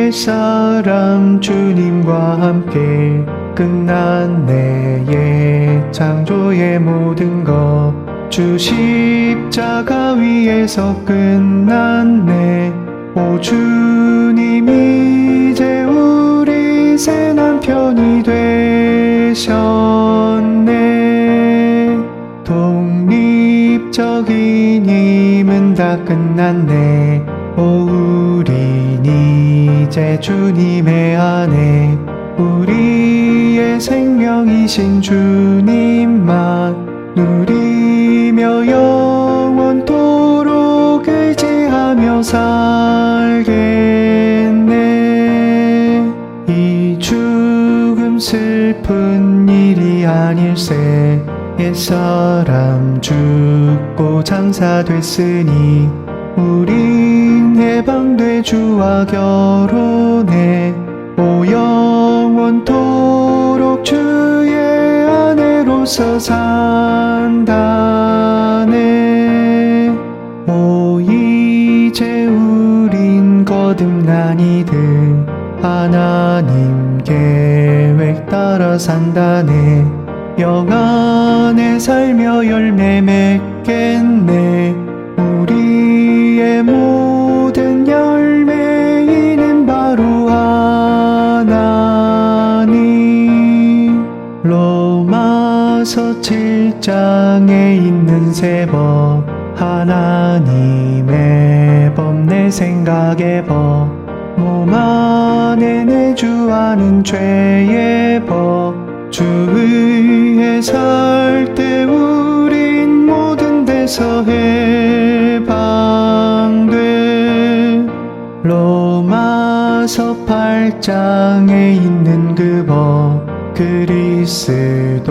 옛사람 주님과 함께 끝났네 옛 창조의 모든 것 주 십자가 위에서 끝났네 오 주님 이제 우리 새 남편이 되셨네. 독립적인 힘은 다 끝났네. 오 이제 주님의 아내 우리의 생명이신 주님만 누리며 영원토록 의지하며 살겠네. 이 죽음 슬픈 일이 아닐세 옛사람 죽고 장사됐으니 우린 해방돼 주와 결혼해 오 영원토록 주의 아내로서 산다네. 오 이제 우린 거듭난 이들 하나님 계획 따라 산다네. 영안에 살며 열매 맺 로마서 7장에 있는 세법 하나님의 법 내 생각의 법 몸 안에 내주하는 죄의 법 주의에 살 때 우린 모든 데서 해방돼. 로마서 8장에 있는 그법 그리스도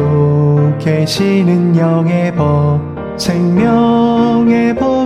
계시는 영의 법 생명의 법